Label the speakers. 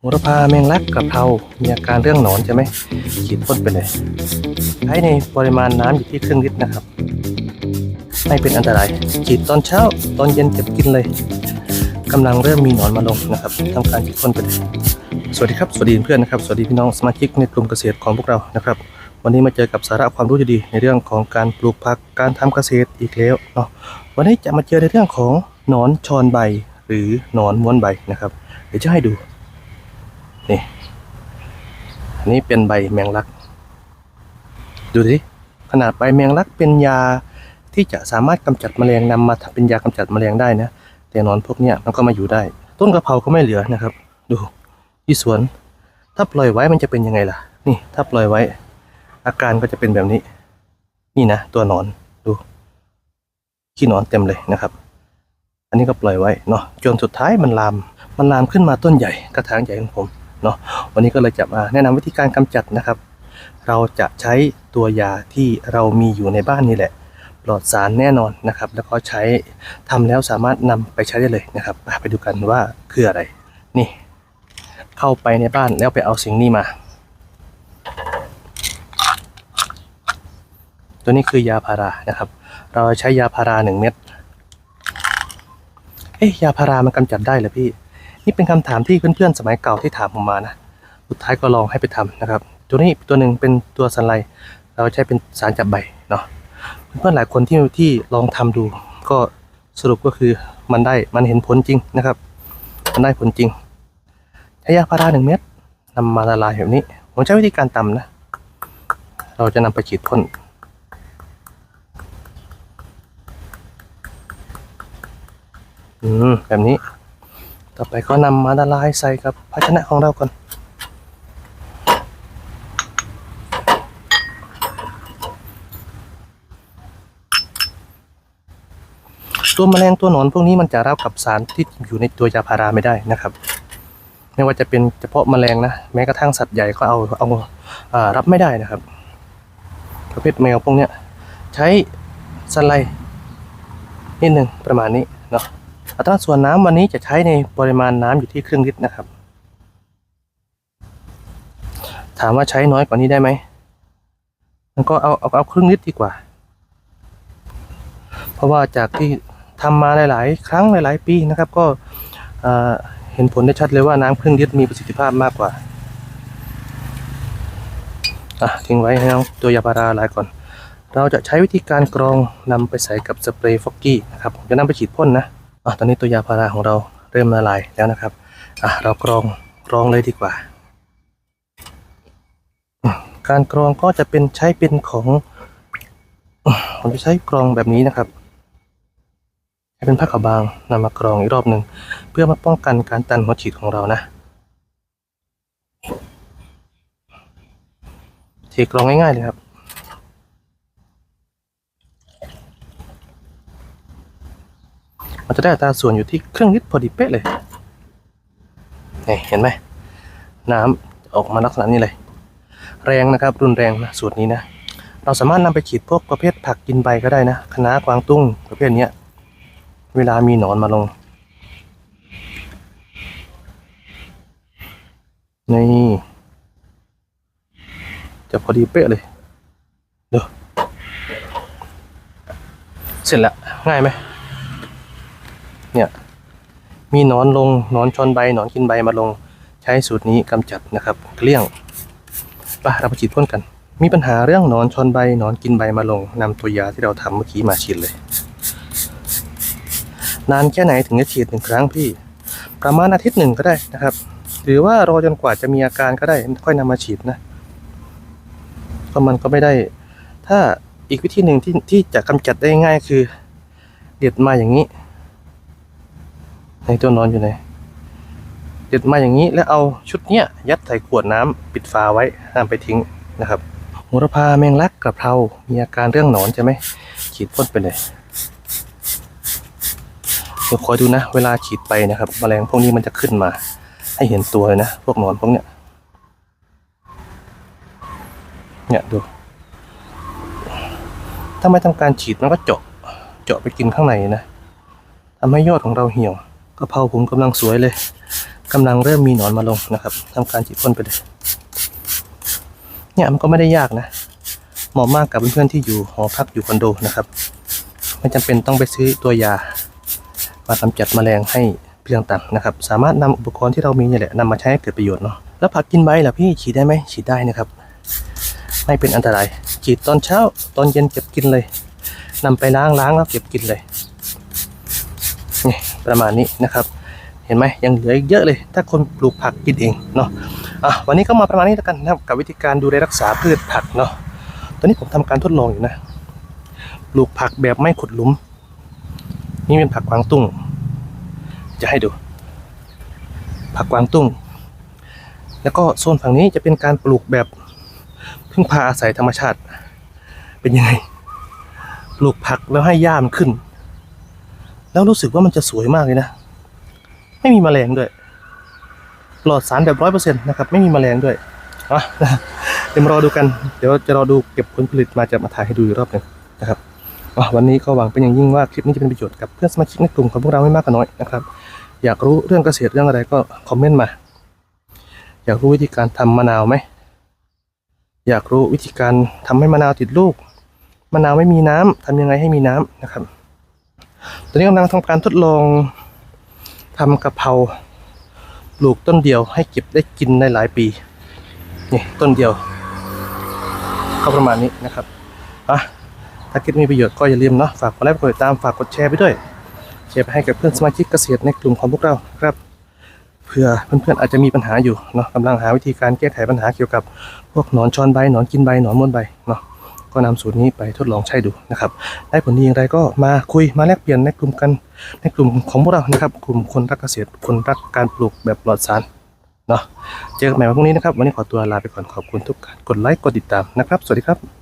Speaker 1: โหระพาแมงลักกะเพรา มีอาการเรื่องหนอนใช่ไหมฉีดพ่นไปเลย ใช้ในปริมาณน้ำอยู่ที่ครึ่งลิตรนะครับ ไม่เป็นอันตราย ฉีดตอนเช้า ตอนเย็นเก็บกินเลยกำลังเริ่มมีหนอนมาลงนะครับทำการฉีดพ่นไปเลย สวัสดีครับ สวัสดีเพื่อนนะครับ สวัสดีพี่น้องสมาชิกในกลุ่มเกษตรของพวกเรานะครับ วันนี้มาเจอกับสาระความรู้ดีๆในเรื่องของการปลูกผัก การทำเกษตรอีกแล้วเนาะ วันนี้จะมาเจอในเรื่องของหนอนชอนใบ หรือหนอนม้วนใบนะครับ เดี๋ยวจะให้ดู นี่อันนี้เป็นใบแมงลัก ดูดิขนาดใบแมงลักเป็นยาที่จะสามารถกำจัดแมลงนำมาทำเป็นยากำจัดแมลงได้นะแต่หนอนพวกเนี้ยมันก็มาอยู่ได้ ต้นกระเพราก็ไม่เหลือนะครับ ดูที่สวน ถ้าปล่อยไว้มันจะเป็นยังไงล่ะ นี่ ถ้าปล่อยไว้ อาการก็จะเป็นแบบนี้ นี่นะตัวหนอนดูขี้หนอนเต็มเลยนะครับ อันนี้ก็ปล่อยไว้เนาะจนสุดท้ายมันลาม มันลามขึ้นมาต้นใหญ่กระถางใหญ่ของผม เนาะวันนี้ก็เลยจะมาแนะนำวิธีการกำจัดนะครับ เราจะใช้ตัวยาที่เรามีอยู่ในบ้านนี่แหละ ปลอดสารแน่นอนนะครับ แล้วก็ใช้ทำแล้วสามารถนำไปใช้ได้เลยนะครับไปดูกันว่าคืออะไร นี่ เข้าไปในบ้านแล้วไปเอาสิ่งนี้มา ตัวนี้คือยาพารานะครับ เราใช้ยาพาราหนึ่งเม็ดเอ๊ะยาพารามันกำจัดได้เหรอพี่ นี่เป็นคำถามที่เพื่อนๆสมัยเก่าที่ถามผมมานะ สุดท้ายก็ลองให้ไปทำนะครับ ตัวนี้ตัวหนึ่งเป็นตัวสันไลเราใช้เป็นสารจับใบเนาะเพื่อนๆหลายคนที่ที่ลองทำดู ก็สรุปก็คือมันได้มันเห็นผลจริงนะครับ มันได้ผลจริงใช้ยาพาราหนึ่งเม็ดนำมาละลายแบบนี้ ผมใช้วิธีการตำนะ เราจะนำไปฉีดพ่นอืมแบบนี้ ต่อไปก็นำมาละลายใส่กับภาชนะของเราก่อนตัวแมลงตัวหนอนพวกนี้มันจะรับกับสารที่อยู่ในตัวยาพาราไม่ได้นะครับ ไม่ว่าจะเป็นเฉพาะแมลงนะแม้กระทั่งสัตว์ใหญ่ก็เอาเอาอารับไม่ได้นะครับ ประเภทแมวพวกเนี้ยใช้สไลด์นิดหนึ่งประมาณนี้เนาะ อัตราส่วนน้ำวันนี้จะใช้ในปริมาณน้ำอยู่ที่ครึ่งลิตรนะครับ ถามว่าใช้น้อยกว่านี้ได้ไหมมันก็เอาเอาเอาครึ่งลิตรดีกว่า เพราะว่าจากที่ทำมาหลาย ๆ ครั้งหลาย ๆ ปีนะครับ ก็เห็นผลได้ชัดเลยว่าน้ำครึ่งลิตรมีประสิทธิภาพมากกว่าอะทิ้งไว้ให้น้องตัวยาพาราลายก่อน เราจะใช้วิธีการกรองนำไปใส่กับสเปรย์ฟอกกี้นะครับจะนำไปฉีดพ่นนะ อะตอนนี้ตัวยาพาราของเราเริ่มละลายแล้วนะครับอะเรากรองกรองเลยดีกว่า การกรองก็จะเป็นใช้เป็นของผมจะใช้กรองแบบนี้นะครับใช้เป็นผ้าขาวบางนำมากรองอีกรอบหนึ่งเพื่อมาป้องกันการตันหัวฉีดของเรานะเทกรองง่ายๆเลยครับ มันจะได้อัตราส่วนอยู่ที่ครึ่งลิตรพอดีเป๊ะเลยนี่เห็นไหมน้ำออกมาลักษณะนี้เลย แรงนะครับรุนแรงนะสูตรนี้นะเราสามารถนำไปฉีดพวกประเภทผักกินใบก็ได้นะคะน้ากวางตุ้งประเภทเนี้ยเวลามีหนอนมาลงนี่จะพอดีเป๊ะเลยเดี๋ยวเสร็จแล้วง่ายไหม เนี่ย มีหนอนลงหนอนชนใบหนอนกินใบมาลง ใช้สูตรนี้กำจัดนะครับ เกลี้ยงไปเราไปฉีดพ่นกัน มีปัญหาเรื่องหนอนชนใบหนอนกินใบมาลงนำตัวยาที่เราทำเมื่อกี้มาฉีดเลย นานแค่ไหนถึงจะฉีดหนึ่งครั้งพี่ ประมาณอาทิตย์หนึ่งก็ได้นะครับ หรือว่ารอจนกว่าจะมีอาการก็ได้ค่อยนำมาฉีดนะก็มันก็ไม่ได้ ถ้าอีกวิธีหนึ่งที่ที่จะกำจัดได้ง่ายคือ เด็ดมาอย่างนี้ ในตัวนอนอยู่ไหนเด็ดมาอย่างนี้แล้วเอาชุดเนี้ยยัดใส่ขวดน้ำปิดฝาไว้ห้ามไปทิ้งนะครับโหระพาแมงลักกระเพรา มีอาการเรื่องหนอนใช่ไหมฉีดพ่นไปเลยเดี๋ยวคอยดูนะ เวลาฉีดไปนะครับแมลงพวกนี้มันจะขึ้นมา ให้เห็นตัวเลยนะ พวกหนอนพวกเนี้ยเนี่ยดู ถ้าไม่ทำการฉีดมันก็เจาะ เจาะไปกินข้างในนะทำให้ยอดของเราเหี่ยว กะเพราผมกำลังสวยเลยกำลังเริ่มมีหนอนมาลงนะครับทำการฉีดพ่นไปเลย เนี่ยมันก็ไม่ได้ยากนะ เหมาะมากกับเพื่อนๆที่อยู่หอพักอยู่คอนโดนะครับ ไม่จำเป็นต้องไปซื้อตัวยามากำจัดแมลงให้เพียงต่ำนะครับ สามารถนำอุปกรณ์ที่เรามีเนี่ยแหละนำมาใช้ให้เกิดประโยชน์เนาะแล้วผักกินใบล่ะพี่ฉีดได้ไหมฉีดได้นะครับ ไม่เป็นอันตรายฉีดตอนเช้าตอนเย็นเก็บกินเลยนำไปล้างล้างแล้วเก็บกินเลย นี่ประมาณนี้นะครับ เห็นไหมยังเหลืออีกเยอะเลย ถ้าคนปลูกผักกินเองเนาะอะวันนี้ก็มาประมาณนี้แล้วกันนะครับกับวิธีการดูแลรักษาพืชผักเนาะตอนนี้ผมทำการทดลองอยู่นะปลูกผักแบบไม่ขุดหลุม นี่เป็นผักกวางตุ้ง จะให้ดู ผักกวางตุ้ง แล้วก็โซนฝั่งนี้จะเป็นการปลูกแบบพึ่งพาอาศัยธรรมชาติ เป็นยังไง ปลูกผักแล้วให้หญ้ามันขึ้น แล้วรู้สึกว่ามันจะสวยมากเลยนะ ไม่มีแมลงด้วยปลอดสารแบบร้อยเปอร์เซ็นต์นะครับ ไม่มีแมลงด้วยอะเดี๋ยวรอดูกัน เดี๋ยวจะรอดูเก็บผลผลิตมาจะมาถ่ายให้ดูอีกรอบหนึ่งนะครับวันนี้ก็หวังเป็นอย่างยิ่งว่าคลิปนี้จะเป็นประโยชน์กับเพื่อนสมาชิกในกลุ่มของพวกเราไม่มากก็น้อยนะครับ อยากรู้เรื่องเกษตรเรื่องอะไรก็คอมเมนต์มา อยากรู้วิธีการทำมะนาวไหม อยากรู้วิธีการทำให้มะนาวติดลูก มะนาวไม่มีน้ำทำยังไงให้มีน้ำนะครับ ตอนนี้กำลังทำการทดลองทำกะเพราปลูกต้นเดียวให้เก็บได้กินได้หลายปี นี่ต้นเดียว ก็ประมาณนี้นะครับอะถ้าคิดมีประโยชน์ก็อย่าลืมเนาะฝากกดไลค์กดติดตามฝากกดแชร์ไปด้วยแชร์ไปให้กับเพื่อนสมาชิกเกษตรในกลุ่มของพวกเราครับเผื่อเพื่อนๆอาจจะมีปัญหาอยู่เนาะกำลังหาวิธีการแก้ไขปัญหาเกี่ยวกับพวกหนอนชอนใบหนอนกินใบหนอนม้วนใบเนาะ ก็นำสูตรนี้ไปทดลองใช้ดูนะครับ ได้ผลดีอย่างไรก็มาคุยมาแลกเปลี่ยนในกลุ่มกันในกลุ่มของพวกเรานะครับ กลุ่มคนรักเกษตรคนรักการปลูกแบบปลอดสารเนาะเจอกันใหม่วันพรุ่งนี้นะครับ วันนี้ขอตัวลาไปก่อนขอบคุณทุกการกดไลค์กดติดตามนะครับ สวัสดีครับ